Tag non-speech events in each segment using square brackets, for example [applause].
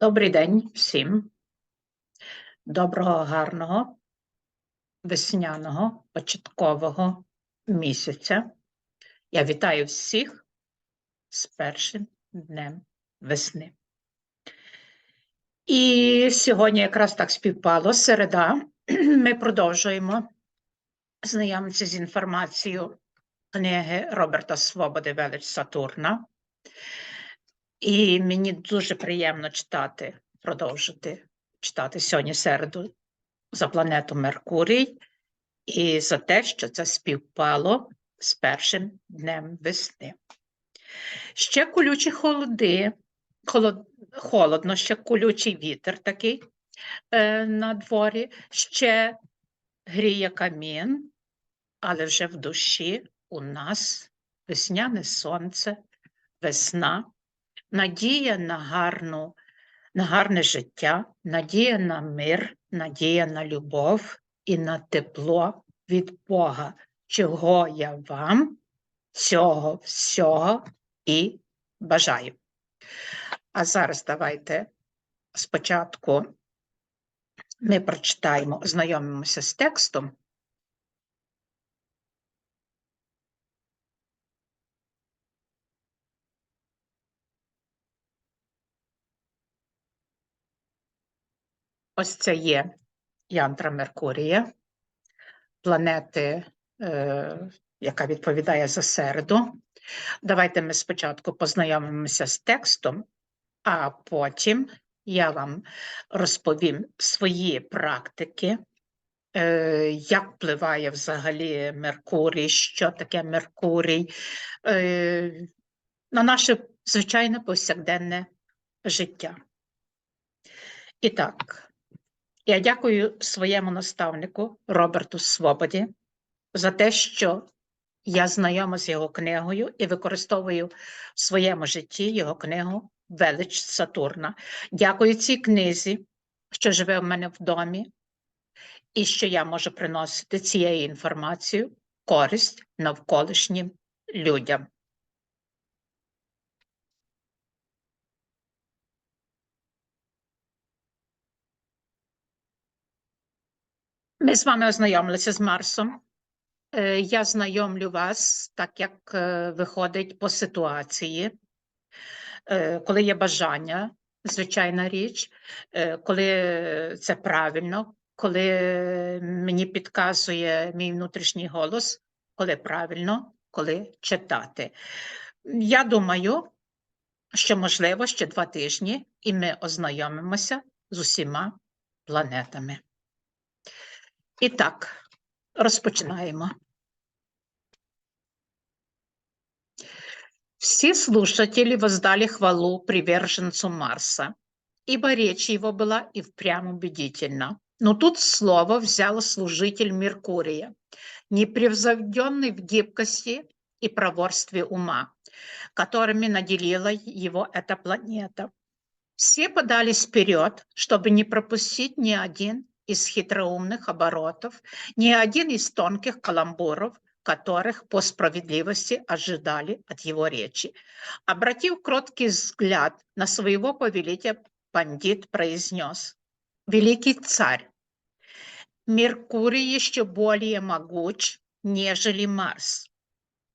Добрий день всім. Доброго, гарного, весняного, початкового місяця. Я вітаю всіх з першим днем весни. І сьогодні якраз так співпало середа. [clears throat] Ми продовжуємо знайомитися з інформацією книги Роберта Свободи Велич Сатурна. І мені дуже приємно читати, продовжити читати сьогодні середу за планету Меркурій і за те, що це співпало з першим днем весни. Ще колючі холоди, холод, холодно, ще колючий вітер такий е, на дворі, ще гріє камін, але вже в душі у нас весняне сонце, весна надія на гарну, на гарне життя, надія на мир, надія на любов і на тепло від Бога, чого я вам цього всього і бажаю. А зараз давайте спочатку ми прочитаємо, ознайомимося з текстом. Ось це є янтра Меркурія, планети, е, яка відповідає за середу. Давайте ми спочатку познайомимося з текстом, а потім я вам розповім свої практики, е, як впливає взагалі Меркурій, що таке Меркурій, е, на наше звичайне повсякденне життя. І так. Я дякую своєму наставнику Роберту Свободі за те, що я знайома з його книгою і використовую в своєму житті його книгу Велич Сатурна. Дякую цій книзі, що живе в мене в домі, і що я можу приносити цією інформацією користь навколишнім людям. Ми з вами ознайомилися з Марсом. Е, я знайомлю вас, так як е, виходить по ситуації, е, коли є бажання, звичайна річ, коли це правильно, коли мені підказує мій внутрішній голос, коли правильно, коли читати. Я думаю, що можливо ще два тижні, і ми ознайомимося з усіма планетами. І так. Все слушатели воздали хвалу приверженцу Марса, ибо речь его была и впрямь убедительна. Но тут слово взял служитель Меркурия, непревзойденный в гибкости и проворстве ума, которыми наделила его эта планета. Все подались вперед, чтобы не пропустить ни один из хитроумных оборотов, ни один из тонких каламбуров, которых по справедливости ожидали от его речи. Обратив кроткий взгляд на своего повелителя, пандит произнес, «Великий царь, Меркурий еще более могуч, нежели Марс,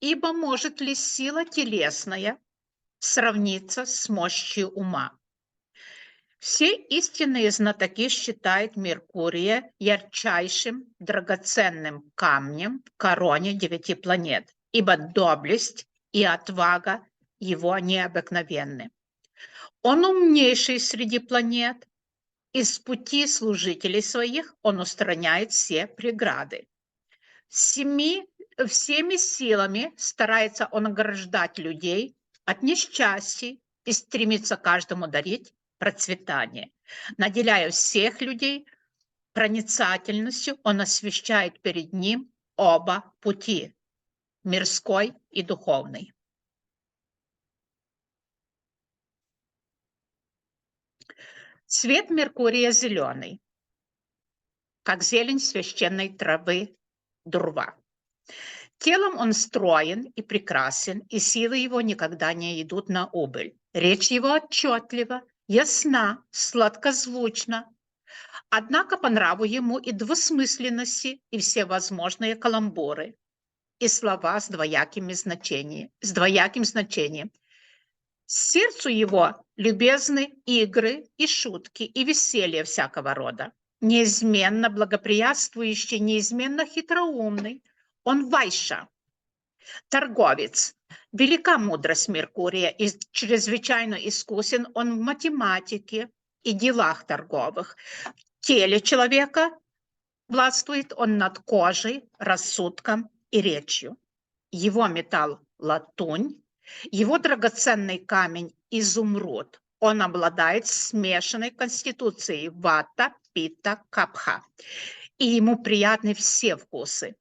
ибо может ли сила телесная сравниться с мощью ума? Все истинные знатоки считают Меркурия ярчайшим драгоценным камнем в короне девяти планет, ибо доблесть и отвага его необыкновенны. Он умнейший среди планет, из пути служителей своих он устраняет все преграды. Семи, всеми силами старается он ограждать людей от несчастий и стремится каждому дарить процветание. Наделяя всех людей проницательностью, он освещает перед ним оба пути – мирской и духовный. Цвет Меркурия зеленый, как зелень священной травы дурва. Телом он строен и прекрасен, и силы его никогда не идут на убыль. Речь его отчетлива, ясна, сладкозвучна. Однако по нраву ему и двусмысленности, и все возможные каламбуры, и слова с двоякими значениями, с двояким значением. Сердцу его любезны игры и шутки, и веселье всякого рода. Неизменно благоприятствующий, неизменно хитроумный. Он вайша, торговец. Велика мудрость Меркурия и чрезвычайно искусен он в математике и делах торговых теле человека властвует он над кожей, рассудком и речью. Его металл – латунь, его драгоценный камень – изумруд. Он обладает смешанной конституцией вата, пита, капха. И ему приятны все вкусы.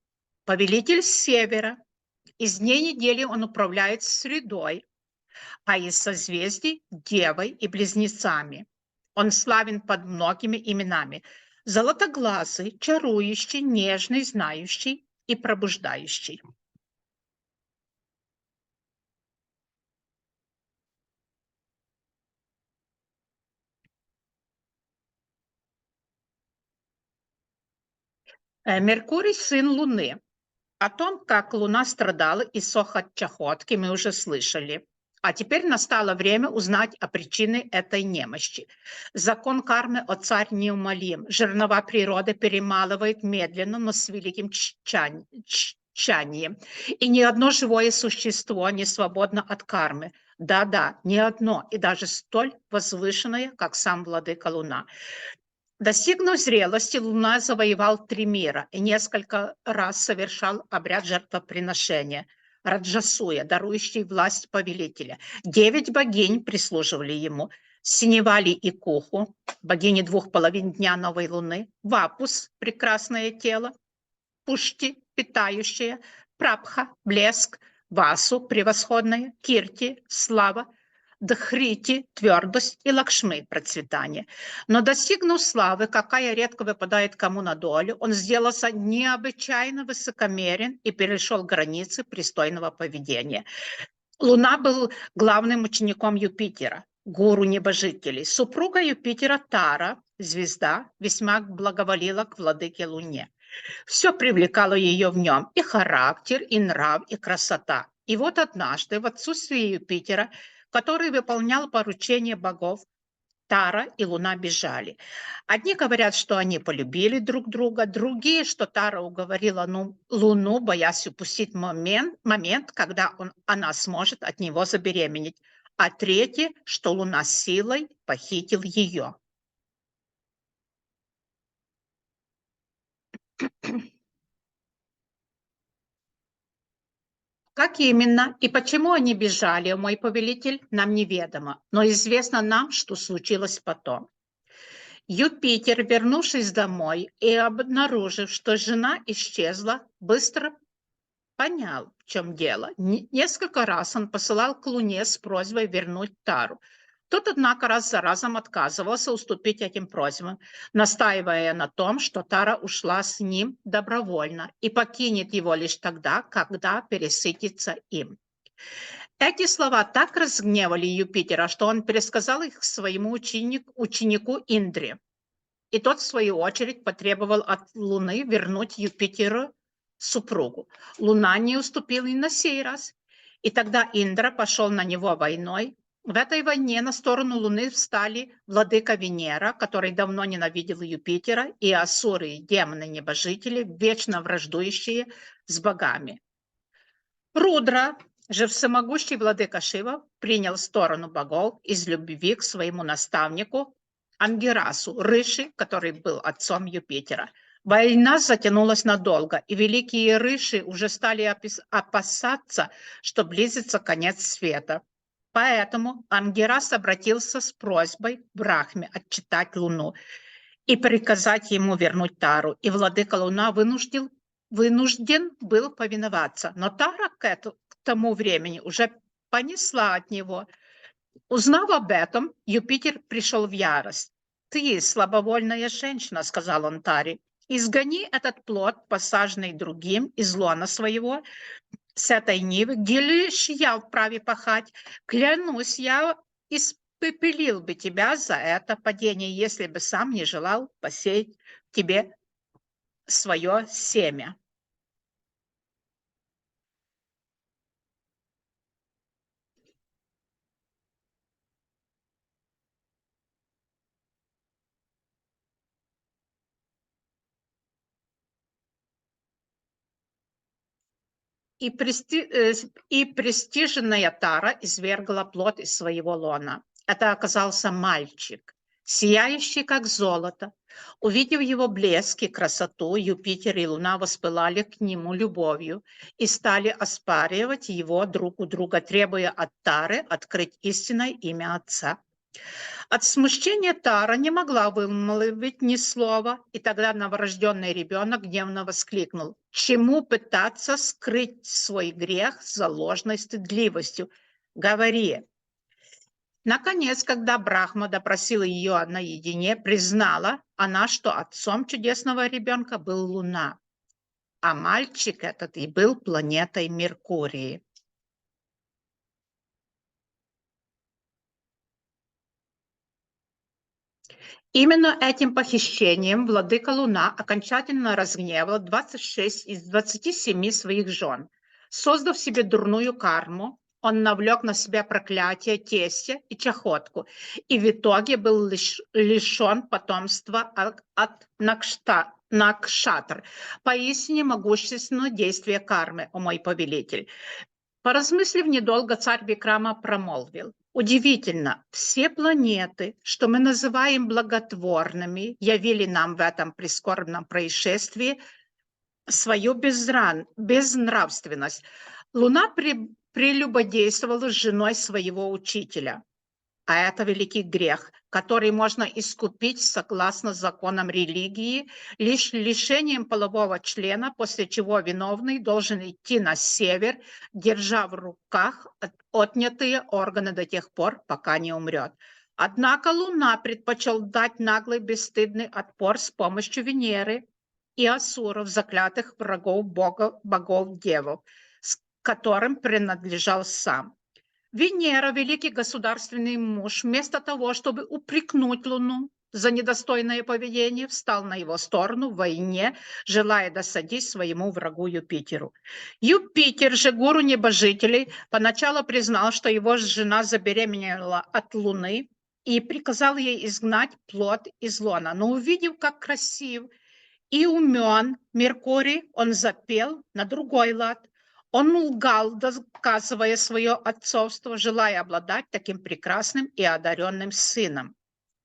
Повелитель севера. Из дней недели он управляет средой, а из созвездий – девой и близнецами. Он славен под многими именами. Золотоглазый, чарующий, нежный, знающий и пробуждающий. Э, Меркурий – сын Луны. О том, как Луна страдала и сох от чахотки, мы уже слышали. А теперь настало время узнать о причине этой немощи. Закон кармы о царь неумолим. Жернова природы перемалывает медленно, но с великим тщанием. И ни одно живое существо не свободно от кармы. Да-да, ни одно, и даже столь возвышенное, как сам владыка Луна. Достигнув зрелости, Луна завоевал три мира и несколько раз совершал обряд жертвоприношения – Раджасуя, дарующий власть повелителя. Девять богинь прислуживали ему. Синевали и Куху, богини двух половин дня новой луны, Вапус, прекрасное тело, Пушти, питающее, Прабха, блеск, Васу, превосходное, Кирти, слава, Дхрити – твердость и Лакшмы – процветание. Но достигнув славы, какая редко выпадает кому на долю, он сделался необычайно высокомерен и перешел границы пристойного поведения. Луна был главным учеником Юпитера, гуру небожителей. Супруга Юпитера Тара, звезда, весьма благоволила к владыке Луне. Все привлекало ее в нем – и характер, и нрав, и красота. И вот однажды в отсутствие Юпитера – который выполнял поручения богов, Тара и Луна бежали. Одни говорят, что они полюбили друг друга, другие, что Тара уговорила ну, Луну, боясь упустить момент, момент когда он, она сможет от него забеременеть, а третьи, что Луна силой похитил ее. Как именно и почему они бежали, мой повелитель, нам неведомо, но известно нам, что случилось потом. Юпитер, вернувшись домой и обнаружив, что жена исчезла, быстро понял, в чем дело. Несколько раз он посылал к Луне с просьбой вернуть Тару – тот, однако, раз за разом отказывался уступить этим просьбам, настаивая на том, что Тара ушла с ним добровольно и покинет его лишь тогда, когда пересытится им. Эти слова так разгневали Юпитера, что он пересказал их своему ученик, ученику Индре. И тот, в свою очередь, потребовал от Луны вернуть Юпитеру супругу. Луна не уступила и на сей раз. И тогда Индра пошел на него войной, в этой войне на сторону Луны встали владыка Венера, который давно ненавидел Юпитера, и асуры, демоны-небожители, вечно враждующие с богами. Рудра, же всемогущий владыка Шива, принял сторону богов из любви к своему наставнику Ангерасу, Рыши, который был отцом Юпитера. Война затянулась надолго, и великие Рыши уже стали опасаться, что близится конец света. Поэтому Ангерас обратился с просьбой Брахме отчитать Луну и приказать ему вернуть Тару. И владыка Луна вынужден, вынужден был повиноваться. Но Тара к, эту, к тому времени уже понесла от него. Узнав об этом, Юпитер пришел в ярость. «Ты слабовольная женщина», — сказал он Таре, — «изгони этот плод, посаженный другим, из лона своего, нивы, где лишь я вправе пахать, клянусь, я испепелил бы тебя за это падение, если бы сам не желал посеять тебе свое семя. И, прести, э, и престижная Тара извергла плод из своего лона. Это оказался мальчик, сияющий как золото. Увидев его блеск и красоту, Юпитер и Луна воспылали к нему любовью и стали оспаривать его друг у друга, требуя от Тары открыть истинное имя Отца. От смущения Тара не могла вымолвить ни слова, и тогда новорожденный ребенок гневно воскликнул. Чему пытаться скрыть свой грех за ложной стыдливостью? Говори. Наконец, когда Брахма допросила ее наедине, признала она, что отцом чудесного ребенка был Луна, а мальчик этот и был планетой Меркурии. Именно этим похищением владыка Луна окончательно разгневал 26 из 27 своих жен. Создав себе дурную карму, он навлек на себя проклятие тестя и чахотку, и в итоге был лиш, лишен потомства от, от Накшта, Накшатр. Поистине могущественное действие кармы, о мой повелитель. Поразмыслив недолго, царь Бикрама промолвил. Удивительно, все планеты, что мы называем благотворными, явили нам в этом прискорбном происшествии свою безран, безнравственность. Луна при, прелюбодействовала с женой своего учителя. А это великий грех, который можно искупить согласно законам религии лишь лишением полового члена, после чего виновный должен идти на север, держа в руках отнятые органы до тех пор, пока не умрет. Однако Луна предпочел дать наглый бесстыдный отпор с помощью Венеры и Асуров, заклятых врагов богов, богов-девов, с которым принадлежал сам. Венера, великий государственный муж, вместо того, чтобы упрекнуть Луну за недостойное поведение, встал на его сторону в войне, желая досадить своему врагу Юпитеру. Юпитер же, гуру небожителей, поначалу признал, что его жена забеременела от Луны и приказал ей изгнать плод из лона. Но увидев, как красив и умен Меркурий, он запел на другой лад. Он лгал, доказывая свое отцовство, желая обладать таким прекрасным и одаренным сыном.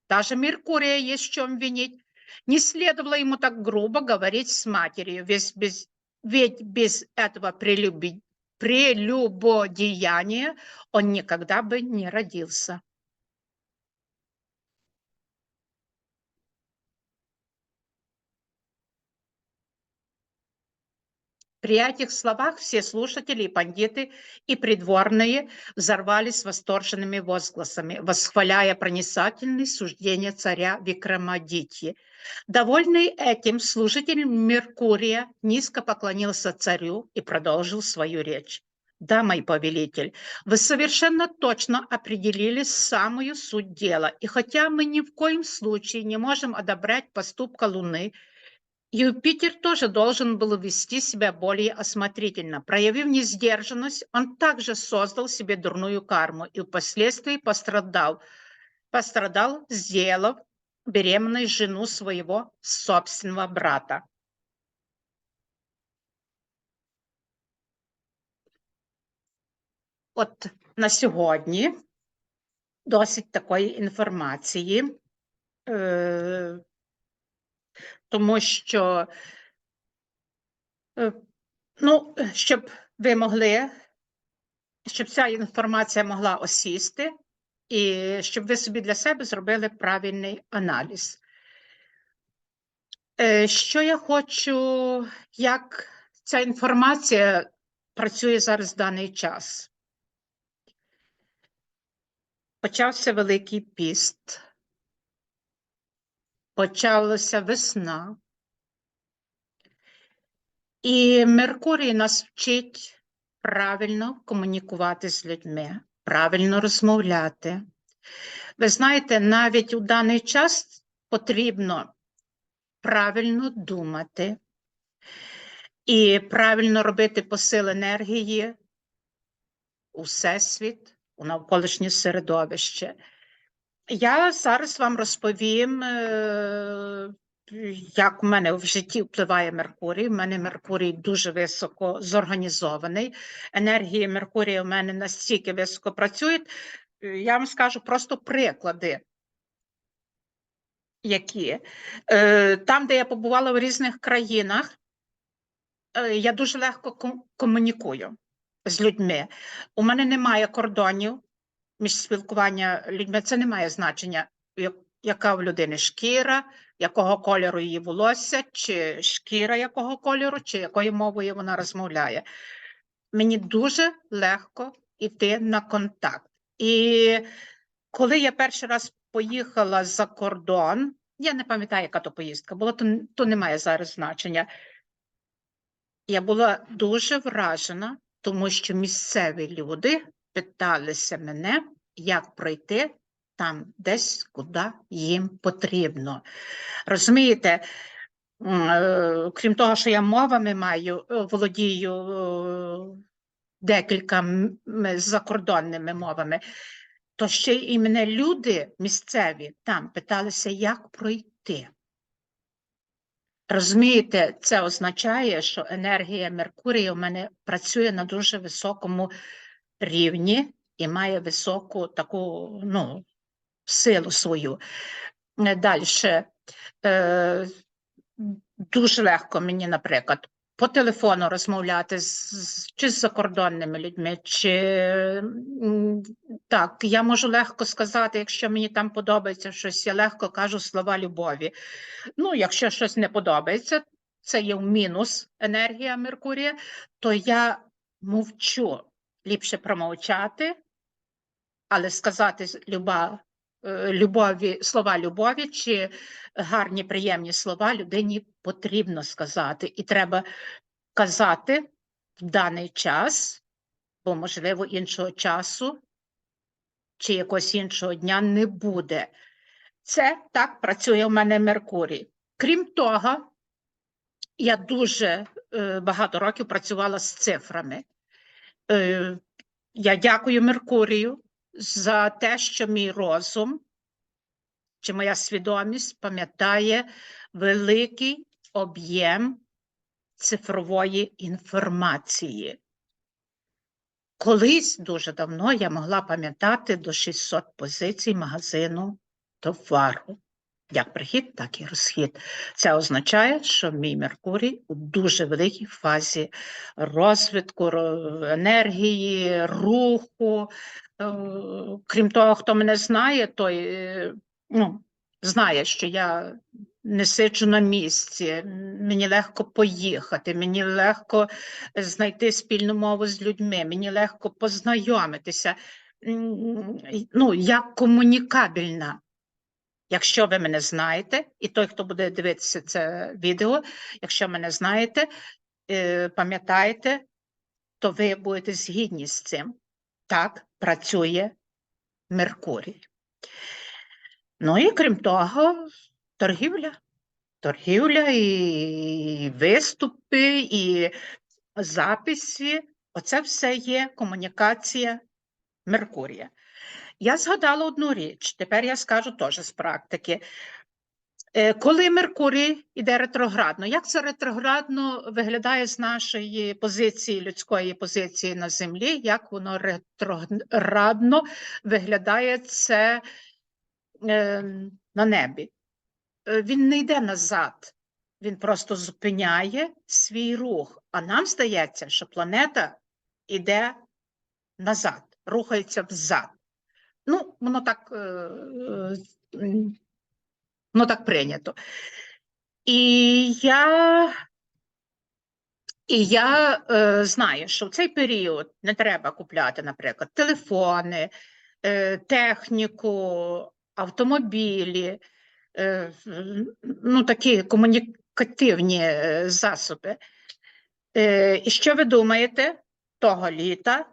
Даже Меркурия есть в чем винить. Не следовало ему так грубо говорить с матерью, ведь без, ведь без этого прелюбодеяния он никогда бы не родился. При этих словах все слушатели и пандиты и придворные взорвались восторженными возгласами, восхваляя проницательные суждения царя Викрамадитьи. Довольный этим, служитель Меркурия низко поклонился царю и продолжил свою речь. Да, мой повелитель, вы совершенно точно определили самую суть дела, и хотя мы ни в коем случае не можем одобрять поступка Луны, Юпитер тоже должен был вести себя более осмотрительно. Проявив несдержанность, он также создал себе дурную карму и впоследствии пострадал, пострадал, сделав беременной жену своего собственного брата. От на сьогодні досить такої інформації. Тому що, е, ну, щоб ви могли, щоб ця інформація могла осісти, і щоб ви собі для себе зробили правильний аналіз. Е, що я хочу, як ця інформація працює зараз в даний час? Почався Великий піст почалася весна, і Меркурій нас вчить правильно комунікувати з людьми, правильно розмовляти. Ви знаєте, навіть у даний час потрібно правильно думати і правильно робити посил енергії у всесвіт, у навколишнє середовище. Я зараз вам розповім, е, як в мене в житті впливає Меркурій. У мене Меркурій дуже високо зорганізований. Енергії Меркурія у мене настільки високо працюють. Е, Я вам скажу просто приклади. Які Е, там, де я побувала в різних країнах, я дуже легко комунікую з людьми. У мене немає кордонів між спілкування людьми. Це не має значення, яка в людини шкіра, якого кольору її волосся, чи шкіра якого кольору, чи якою мовою вона розмовляє. Мені дуже легко йти на контакт. І коли я перший раз поїхала за кордон, я не пам'ятаю, яка то поїздка була, то, то не має зараз значення. Я була дуже вражена, тому що місцеві люди питалися мене, як пройти там десь, куди їм потрібно. Розумієте, е, крім того, що я мовами маю, е, володію е, декілька закордонними мовами, то ще і мене люди місцеві там питалися, як пройти. Розумієте, це означає, що енергія Меркурія у мене працює на дуже високому рівні і має високу таку ну, силу свою. Далі. Е, дуже легко мені, наприклад, по телефону розмовляти з, чи з закордонними людьми, чи так, я можу легко сказати, якщо мені там подобається щось, я легко кажу слова любові. Ну, якщо щось не подобається, це є в мінус енергія Меркурія, то я мовчу. Ліпше промовчати, але сказати люба, е, любові, слова любові чи гарні, приємні слова людині потрібно сказати. І треба казати в даний час, бо, можливо, іншого часу чи якогось іншого дня не буде. Це так працює в мене Меркурій. Крім того, я дуже е, багато років працювала з цифрами. Е, я дякую Меркурію за те, що мій розум чи моя свідомість пам'ятає великий об'єм цифрової інформації. Колись дуже давно я могла пам'ятати до 600 позицій магазину товару. Як прихід, так і розхід. Це означає, що мій Меркурій у дуже великій фазі розвитку енергії, руху. Е, Крім того, хто мене знає, той е, ну, знає, що я не сиджу на місці, мені легко поїхати, мені легко знайти спільну мову з людьми, мені легко познайомитися. Ну, я комунікабельна. Якщо ви мене знаєте, і той, хто буде дивитися це відео, якщо мене знаєте, е, пам'ятаєте, то ви будете згідні з цим. Так працює Меркурій. Ну і крім того, торгівля. Торгівля і виступи, і записи. Оце все є комунікація Меркурія. Я згадала одну річ, тепер я скажу теж з практики. Е, Коли Меркурій іде ретроградно, як це ретроградно виглядає з нашої позиції, людської позиції на землі, як воно ретроградно виглядає це е, на небі? Е, Він не йде назад, він просто зупиняє свій рух. А нам здається, що планета йде назад, рухається взад. Ну, воно так, е, е, воно так прийнято. І я, і я е, знаю, що в цей період не треба купляти, наприклад, телефони, е, техніку, автомобілі, е, ну, такі комунікативні е, засоби. Е, і що ви думаєте? Того літа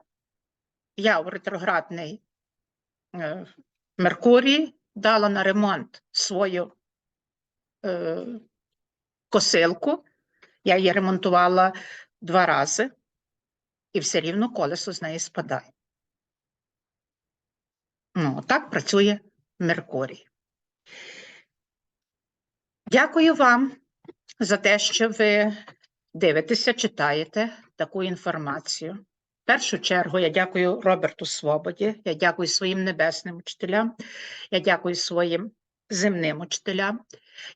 я в ретроградний Меркурій дала на ремонт свою е, косилку. Я її ремонтувала два рази, і все рівно колесо з неї спадає. Ну, так працює Меркурій. Дякую вам за те, що ви дивитеся, читаєте таку інформацію. Першу чергу я дякую Роберту Свободі, я дякую своїм небесним учителям, я дякую своїм земним учителям.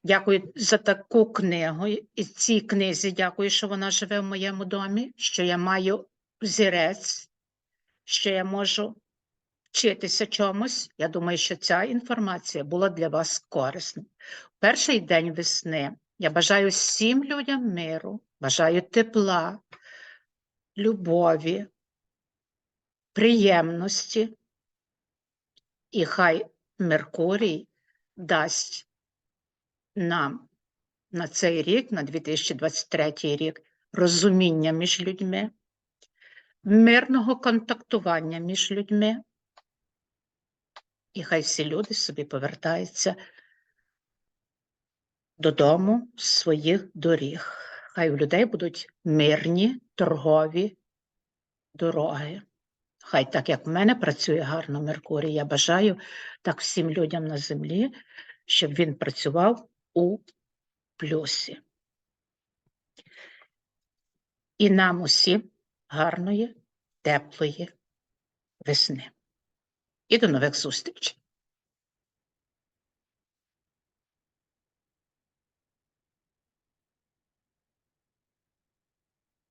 Дякую за таку книгу. І цій книзі дякую, що вона живе в моєму домі, що я маю взірець, що я можу вчитися чомусь. Я думаю, що ця інформація була для вас корисна. Перший день весни я бажаю всім людям миру, бажаю тепла, любові, приємності. І хай Меркурій дасть нам на цей рік, на 2023 рік, розуміння між людьми, мирного контактування між людьми. І хай всі люди собі повертаються додому з своїх доріг. Хай у людей будуть мирні торгові дороги. Хай так, як в мене працює гарно Меркурій, я бажаю так всім людям на землі, щоб він працював у плюсі. І нам усім гарної, теплої весни. І до нових зустрічей!